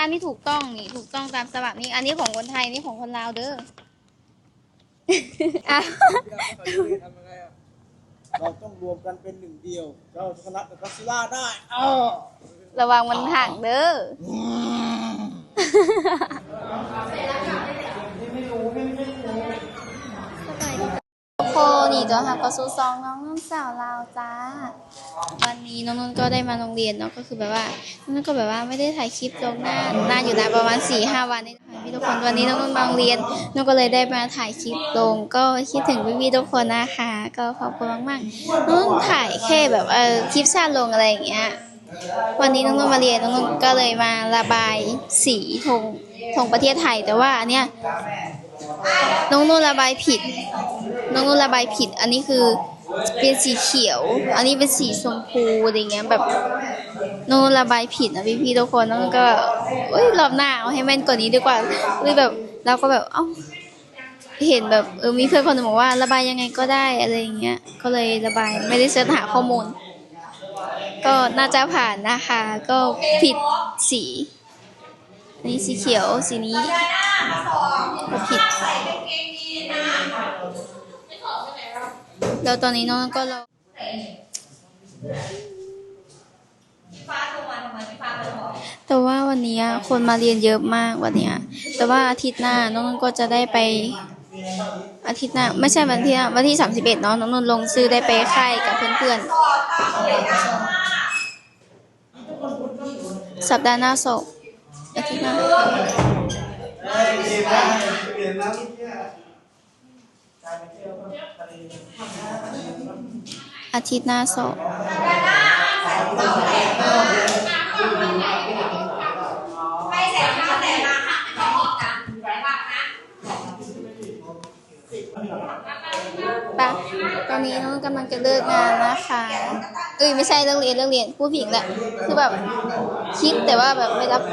อันนี่ถูกต้องนี่ถูกต้องตามฉบับนี่อันนี้ของคนไทยนี่ของคนลาวเด้ออะทำยังไงอะเราต้องรวมกันเป็นหนึ่งเดียว เราจะชนะกับก็อดซิลล่าได้อ้าวระวังมันหักเด้อ โคนี่ตัวหักก็สู้ซองน้องนุ่นสาวลาวจ้า วันนี้น้องนุ่นก็ได้มาโรงเรียนเนาะก็คือแบบว่าน้องนุ่นก็แบบว่าไม่ได้ถ่ายคลิปลงหน้านานอยู่นะประมาณสี่ห้าวันนี่นะคะพี่ทุกคนวันนี้น้องนุ่นมาโรงเรียนน้องก็เลยได้มาถ่ายคลิปลง ก็คิดถึงพี่ๆทุกคนนะคะ ก็ขอบคุณมากๆน้องนุ่นถ่ายแค่แบบเออคลิปสั้นลงอะไรอย่างเงี้ยวันนี้น้องนุ่นมาเรียนน้องนุ่นก็เลยมาระบายสีธงธงประเทศไทยแต่ว่าอันเนี้ย น้องนุ่นระบายผิด น้องนุ่นระบายผิด อันนี้คือเป็นสีเขียว อันนี้เป็นสีชมพูอะไรเงี้ยแบบน้องนุ่นระบายผิดนะพี่พี่ๆทุกคนน้องก็เอ้ยรอบหน้าเอาให้แม่นกว่านี้ดีกว่าเลยแบบเราก็แบบเอ้าเห็นแบบเออมีเพื่อนคนหนึ่งบอกว่าระบายยังไงก็ได้อะไรเงี้ยก็เลยระบายไม่ได้เสิร์ชหาข้อมูล ก็น่าจะผ่านนะคะ ก็ผิดสี นนี้สีเขียวสีนี้ก็ผิดแล้วตอนนี้น้องก็เรอแต่ว่าวันนี้คนมาเรียนเยอะมากวันนี้แต่ว่าอาทิตย์หน้าน้องนก็จะได้ไป อาทิตย์หน้าไม่ใช่วันที่วันที่สามสิบเอ็ดเนาะน้องนนลงซื้อได้ไปค่ายกับเพื่อนๆสัปดาห์หน้าส อบอาทิตย์หน้าอาทิตย์หน้าสอบปะตอนนี้น้องกำลังจะเลิกงานนะคะ เอ้ยไม่ใช่เลิกเรียนเลิกเรียนผู้ผิดแหละคือแบบคิดแต่ว่าแบบไม่รับไป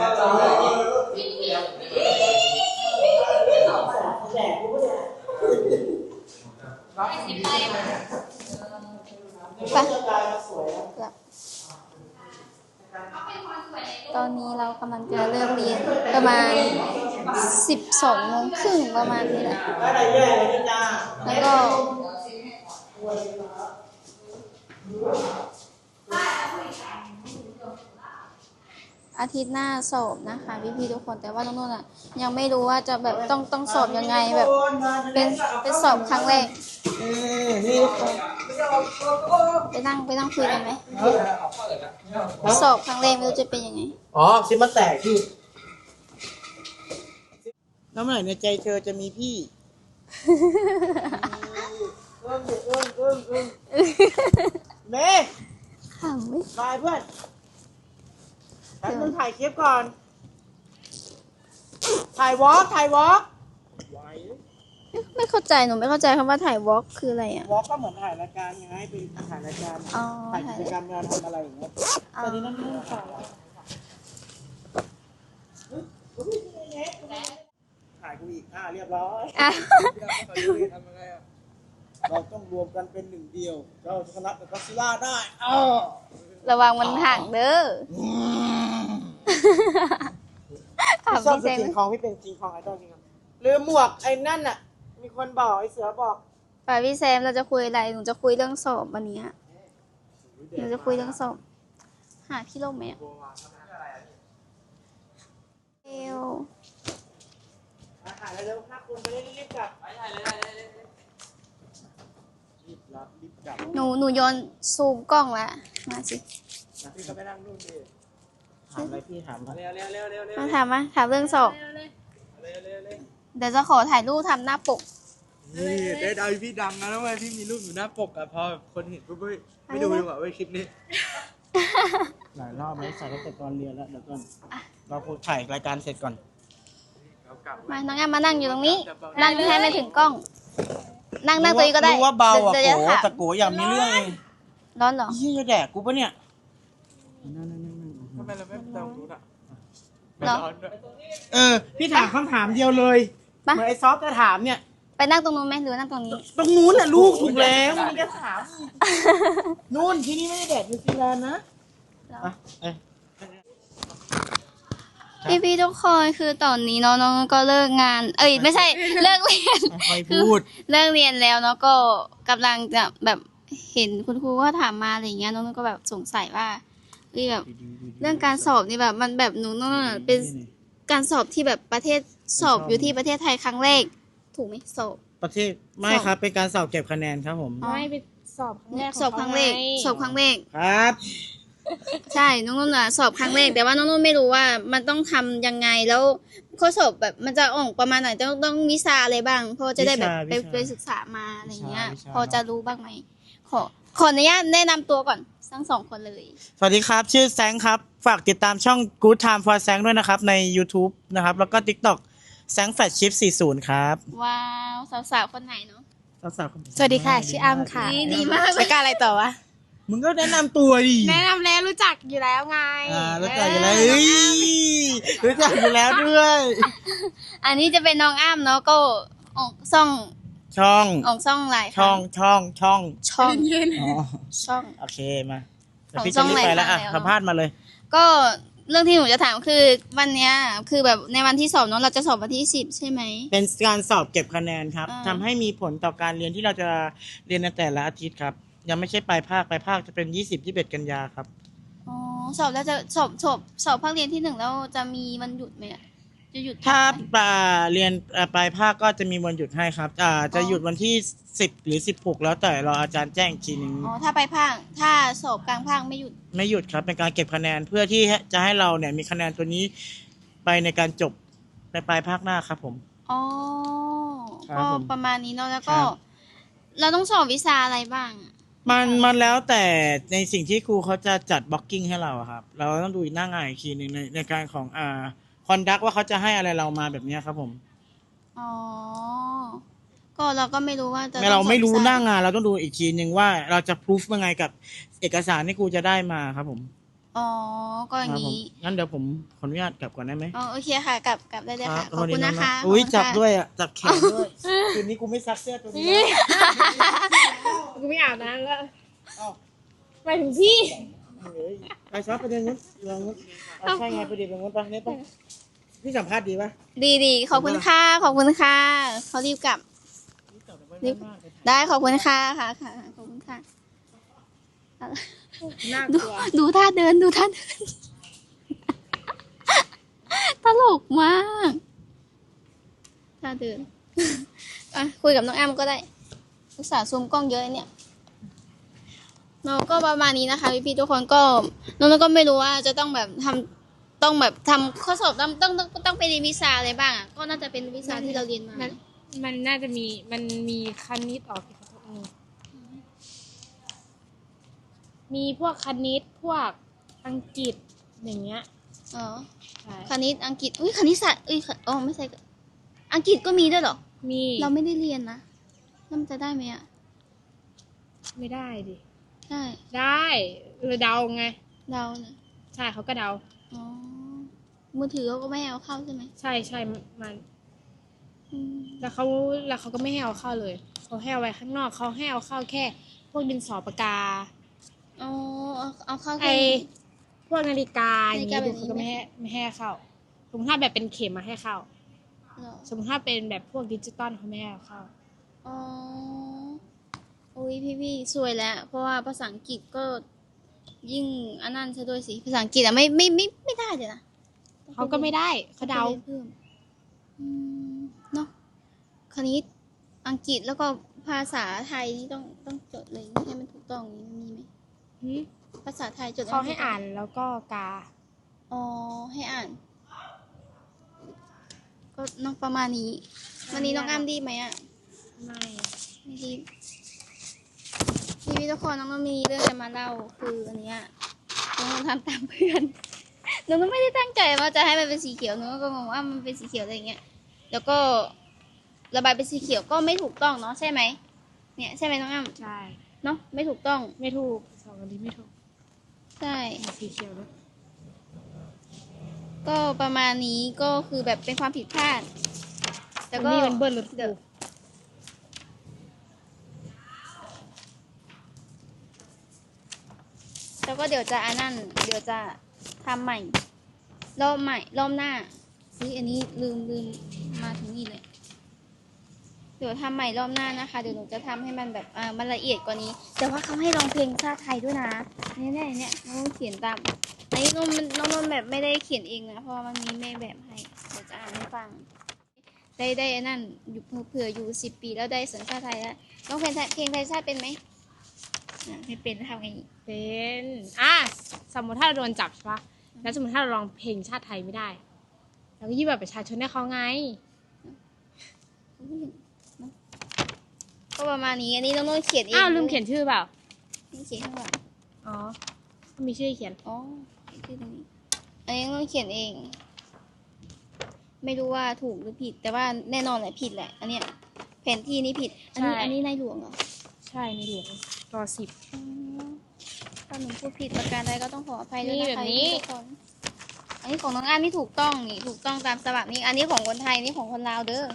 ตอนนี้เรากำลังจะเลิกเรียนประมาณสิบสองโมงครึ่งประมาณนี้แหละได้ไรย่เลยนี่จ้าแล้วก็ อาทิตย์หน้าสอบนะคะพี่ๆทุกคนแต่ว่าน้องนุ่นอะยังไม่รู้ว่าจะแบบต้องต้องสอบยังไงแบบเป็นเป็นสอบครั้งแรกเออนี่ทุกคนไปนั่งไปนั่งคุยกันไหมสอบครั้งแรกไม่รู้จะเป็นยังไงอ๋อซิมันแตกพี่แล้วเมื่อไหร่ในใจเธอจะมีพี่เอิ้งเอิ้งเอิ้งเอิ้งเมย์ขำไม่บายเพื่อน ฉันต้องถ่ายคลิปก่อน ถ่ายวอล์กถ่ายวอล์กไม่เข้าใจหนูไม่เข้าใจคำว่าถ่ายวอล์กคืออะไรอะ วอล์กก็เหมือนถ่ายรายการไงเป็นถ่ายรายการ อ๋อถ่ายถ่ายกิจกรรมเวลาทำอะไรอย่างเงี้ยอ๋อตอนนี้นั่นนี่ค่ะถ่ายกูอีกอ่าเรียบร้อยอะเราต้องรวมกันเป็นหนึ่งเดียว เราจะชนะกับก็อดซิลล่าได้อ้าวระวังมันหักเด้อ ถามชอบพี่สเซมกินคองพี่เป็นจริงคองไอดอลจริงครับลืมหมวกไอ้นั่นน่ะ มีคนบอกไอ้เสือบอกป่าพี่แซมเราจะคุยอะไร หนูจะคุยเรื่องสอบวันนี้อะหนูจะคุยเรื่องสอบ หาพี่ลมไหมอะเอวถ่ายเร็วๆนะคุณไปได้รีบๆกลับถ่ายเลยถ่ายเลยรีบรับรีบกลับหนูหนูโยนซูมกล้องละมาสิ พี่ก็ไปนั่งนู่นดิถามอะไรพี่ถามมาเร็วเร็วเร็วเร็วเร็วมาถามมาถามเรื่องสอบเร็วเร็วเร็วเดี๋ยวจะขอถ่ายรูปทำหน้าปก นี่ได้ดาวพี่ดังนะแล้วเว้ยพี่มีรูปอยู่หน้าปกอะพอคนเห็นปุ๊บเฮ้ยไม่ดูดีกว่าเว้ยคลิปนี้หลายรอบแล้วใส่ตั้งแต่ตอนเรียนแล้วเดี๋ยวก่อนเราคงถ่ายรายการเสร็จก่อนมาน้องแอมมานั่งอยู่ตรงนี้ นั่งให้ไม่ถึงกล้อง นั่งนั่งตัวนี้ก็ได้รู้ว่าเบาอะดี๋ยวโกจะถามแต่โกอย่างมีเรื่องเองร้อนเหรอเฮียจะแดกกูปะเนี่ยนั่นทำ ไมเราไม่เดารู้อะเหรอๆเออ พี่ถามคำถามเดียวเลยปะเหมือนไอ้ซอฟจะถามเนี่ย ไปนั่งตรงนู้นไหมหรือว่านั่งตรงนี้ ตรงนู้นน่ะลูกถูกแล้วมันจะถามอีกนู่นที่นี่ไม่ได้แดกนิวซีแลนด์นะเหรออะเอ้ย ครับ พี่พี่ๆทุกคนคือตอนนี้เนาะน้องก็เลิกงาน เอ้ยไม่ใช่ เลิกเรียนค่อยๆพูด เลิกเรียนแล้วเนาะก็กำลังจะแบบเห็นคุณครูก็ถามมาอะไรอย่างเงี้ยน้องก็แบบสงสัยว่า เอ้ยแบบเรื่องการสอบนี่แบบมันแบบหนูน้องอะเป็นการสอบที่แบบประเทศสอบอยู่ที่ประเทศไทยครั้งแรก ถูกไหมสอบ ประเทศไม่สอบครับ เป็นการสอบเก็บคะแนนครับผมอ๋อไม่ไปสอบครั้งแรกสอบครั้งแรกสอบครั้งแรกครับ ใช่น้องนุ่นอะสอบครั้งแรกแต่ว่าน้องนุ่นไม่รู้ว่ามันต้องทำยังไงแล้ว ข้อสอบแบบมันจะออกประมาณไหนต้องต้องวิชาอะไรบ้างเพราะจะได้แบบไปไปศึกษามาอะไรเงี้ยพอจะรู้บ้างไหมขอขออนุญาตแนะนำตัวก่อนทั้งสองคนเลย สวัสดีครับ ชื่อแซงครับ ฝากติดตามช่อง Good Time for แซงด้วยนะครับ ใน YouTube นะครับ แล้วก็ TikTok แซงแฟชชิป40 ครับว้าวสาวๆคนไหนเนาะ สาวๆคนสวัสดีค่ะ ชื่ออ้ำค่ะดีดีมากเลแล้ยวก็อะไรต่อวะ มึงก็แนะนำตัวดิ แนะนำแล้วรู้จักอยู่แล้วไงอ่ารู้จักอยู่แล้วเฮ้ย รู้จักอยู่แล้วด้วย อันนี้จะเป็นน้องอ้ำเนาะก็ออกซ่องช่อง ออกซ่องหลายคช่รั้องช่องช่องช่องอ๋อช่อง โอเคมาเดี๋ยวของพี่ช่จะองรีบไหนไปแล้วอะคะแล้วสัมภาษณ์มาเลย ก็เรื่องที่หนูจะถามคือวันเนี้ยคือแบบในวันที่สอบเนาะเราจะสอบวันที่สิบใช่ไหม เป็นการสอบเก็บคะแนนครับอ่า ทำให้มีผลต่อการเรียนที่เราจะเรียนในแต่ละอาทิตย์ครับ ยังไม่ใช่ปลายภาคปลายภาคจะเป็น 20 21 กันยาครับอ๋อ สอบแล้วจะสอบสอบสอบภาคเรียนที่หนึ่งแล้วจะมีวันหยุดไหมอะจะหยุดถ้าพักไหม ปลาเรียนอ่าปลายภาคก็จะมีวันหยุดให้ครับอ่าจะอ๋อ หยุดวันที่10หรือ16แล้วแต่รออาจารย์แจ้งอีกทีนึงอ๋อถ้าไปภาคถ้าสอบกลางภาคไม่หยุดไม่หยุดครับเป็นการเก็บคะแนนเพื่อที่จะให้เราเนี่ยมีคะแนนตัวนี้ไปในการจบในปลายภาคหน้าครับผม อ๋อครับก็ผมประมาณนี้เนาะแล้วก็ ครับ เราต้องสอบวิชาอะไรบ้างอะ มันมันแล้วแต่ในสิ่งที่ครูเขาจะจัดบล็อกกิ้งให้เราอะครับ เราต้องดูหน้างานอีกทีหนึ่งในในการของอ่าคอนดักว่าเขาจะให้อะไรเรามาแบบเนี้ยครับผม อ๋อ ก็เราก็ไม่รู้ว่าจะไม่เราไม่รู้ต้องสอบวิชหน้างานเราต้องดูอีกทีหนึ่งว่าเราจะพิสูจยังไงกับเอกสารที่ครูจะได้มาครับผม อ๋อ ก็อย่างครับผมนี้ งั้นเดี๋ยวผมขออนุญาตกลับก่อนได้ไหมอ๋อโอเคค่ะ กลับกลับได้เลยค่ะ ขอบคุณนะคะ อุ้ยขบจับณะด้วยอะ จับแขนด้วย คืนนี้กูไม่ซักเสื้อตัวนี้นะ กูไม่อาบน้ำแล้วเอ้าไปถึงพี่เฮ้ยไปซักไปเดินนู้นเดินนู้นเอาใช่ไงไปเดินนู้นไปเนี่ยไปพี่สัมภาษณ์ดีปะดีดีขอบคุณค่ะขอบคุณค่ะเขารีบกลับรีบได้ขอบคุณค่ะค่ะค่ะขอบคุณค่ะน่ากดูลัวดูท่าเดินดูท่าเดินตลกมากท่าเดินอะคุยกับน้องแอมก็ได้ อุตส่าห์ซูมกล้องเยอะเนี่ยเราก็ประมาณนี้นะคะพี่ๆทุกคนก็น้องๆก็ไม่รู้ว่าจะต้องแบบทำต้องแบบทำข้อสอบต้องต้องต้องต้องไปเรียนวิชาอะไรบ้างอะก็น่าจะเป็นวิชาที่เราเรียนมา มันมันน่าจะมีมันมีคณิตออกกี่ข้ออืมมีพวกคณิตพวกอังกฤษอย่างเงี้ยอ๋อใช่คณิตอังกฤษอุ้ยคณิตศาสตร์อุ้ยคอ๋อไม่ใช่อังกฤษก็มีด้วยเหรอ มี เราไม่ได้เรียนนะ แล้วมันจะได้ไหมอะ ไม่ได้ดิใช่ได้เออเดาไง เดาเนี่ยใช่เขาก็เดา อ๋อ มือถือเขาก็ไม่ให้เอาเข้าใช่ไหมใช่ใช่มัน อืมแล้วเขาแล้วเขาก็ไม่ให้เอาเข้าเลยเขาให้เอาไว้ข้างนอกเขาให้เอาเข้าแค่ พวกดินสอปากกา อ๋อเอาเอาเข้าไอแค่นี้ พวกนาฬิกาอย่างนาฬิกานี้แบบนี้ เขาก็ไม่ให้ไม่ให้เข้าสมมติถ้าแบบเป็นเข็มมาให้เข้าเหรอสมมติถ้าเป็นแบบพวกดิจิตอลเขาไม่ให้เอาเข้า อ๋ออุ้ยพี่พี่สวยแล้ว เพราะว่าภาษาอังกฤษก็ยิ่งอันนั้นซะด้วยสิ ภาษาอังกฤษอะไม่ไม่ไม่ไม่ได้เลยนะเขาก็ไม่ได้เขาเดาต้องไปรียนเพิ่มอืมเนาะคณิตอังกฤษแล้วก็ภาษาไทยนี่ต้องต้องจดเลยให้มันถูกต้องอย่างนี้มีไหมหืมภาษาไทยจดเขาให้อ่านแล้วก็กา อ๋อ ให้อ่าน ก็น้องประมาณนี้ วันนี้น้องอ้ำดีไหมอะ ไม่ไม่ดีพี่ทุกคนน้องก็มีเรื่องจะมาเล่าคืออันเนี้ยน้องทำตามเพื่อนน้องก็ไม่ได้ตั้งใจว่าจะให้มันเป็นสีเขียวน้องก็งงว่ามันเป็นสีเขียวอะไรเงี้ย แล้วก็ระบายเป็นสีเขียวก็ไม่ถูกต้องเนาะใช่ไหมเนี่ยใช่ไหมน้องอ้ำใช่เนาะไม่ถูกต้องไม่ถูกสองอันนี้ไม่ถูกใช่เอาสีเขียวด้วยก็ประมาณนี้ก็คือแบบเป็นความผิดพลาด แต่อันก็นี้มันเบิ้ลรถเดี๋ยวกู แล้วก็ เดี๋ยวจะอันนั่น เดี๋ยวจะทำใหม่ รอบใหม่ รอบหน้าเฮ้ยอันนี้ลืมลืมมาถึงนี่เลย เดี๋ยวทำใหม่รอบหน้านะคะ เดี๋ยวหนูจะทำให้มันแบบเออมันละเอียดกว่านี้ แต่ว่าเขาให้ร้องเพลงชาติไทยด้วยนะเนี่ยเนี่ยเนี่ยน้องเขียนตามอันนี้น้องมันน้องนนแบบไม่ได้เขียนเองนะ เพราะว่ามันมีแม่แบบให้ เดี๋ยวจะอ่านให้ฟัง ได้ได้อันนั่นอยู่เผื่ออยู่สิบปีแล้วได้สัญชาติไทยแล้วน้องเพลงไทยเพลงไทยชาติเป็นไหม ไม่เป็นทำไงเป็นอะสมมติถ้าเราโดนจับใช่ปะแล้วสมมติถ้าเราร้องเพลงชาติไทยไม่ได้เราก็ยื่นบัตรประชาชนให้เขาไง ก็ประมาณนี้อันนี้น้องนนท์เขียนเองอ้าวลืมเขียนชื่อเปล่านี่เขียนข้างหลังอ๋อมีชื่อเขียนอ๋อเขียนชื่อตรงนี้อันนี้ต้องเขียนเอง ไม่รู้ว่าถูกหรือผิด แต่ว่าแน่นอนแหละผิดแหละ อันเนี้ยแผนที่นี้ผิด อันนี้ใช่ อันนี้ในหลวงเหรอ ใช่ในหลวง รอสิบอ๋อถ้าหนูพูดผิดประการใดก็ต้องขออภัยด้วยนี่นะแบบคะนี้ ทุกคนอันนี้ของน้องอ้านนี่ถูกต้องนี่ถูกต้องตามฉบับนี้ อันนี้ของคนไทยนี่ของคนลาวเด้อ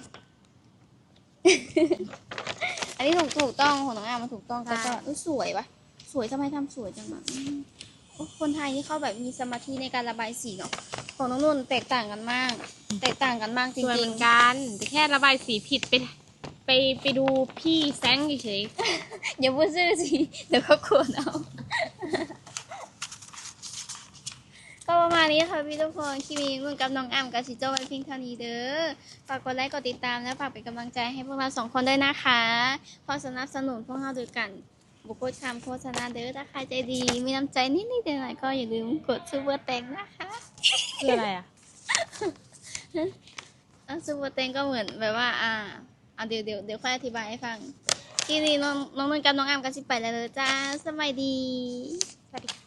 อันนี้ถูกถูกต้องของน้องอ้านมันถูกต้องแต่ก็อุ๊ยสวยปะสวยทำไมทำสวยจังอะอืมโอ้คนไทยนี่เขาแบบมีสมาธิในการระบายสีเนาะของน้องนุ่นแตกต่างกันมาก แตกต่างกันมากจสวยริเหงมือนๆ กันแต่แค่ระบายสีผิดไป ไปไปดูพี่แซงเฉย อย่าพูดชื่อสิ เดี๋ยวเขาโกรธเอา ก็ประมาณนี้ค่ะพี่ทุกคนคลิปนี้มึงกับน้องอ้ำกับสิโจ้ไว้เพียงเท่านี้เด้อ ฝากกดไลค์กดติดตามและฝากเป็นกำลังใจให้พวกเราสองคนด้วยนะคะขอสนับสนุนพวกเราด้วยกัน บุกโกดคำโฆษณาเด้อ ถ้าใครใจดี มีน้ำใจนิดๆหน่อยๆก็อย่าลืมกดซูเปอร์แตงนะคะๆคืออะไรอะอะซูเปอร์แตงก็เหมือนแบบว่า อ่าอะเดี๋ยวเดี๋ยวเดี๋ยวค่อยอธิบายให้ฟัง กินนี่น้องน้องนุ่นกับน้องอ้ำกันสิไปแล้วเด้อจ้าสบายดี สวัสดี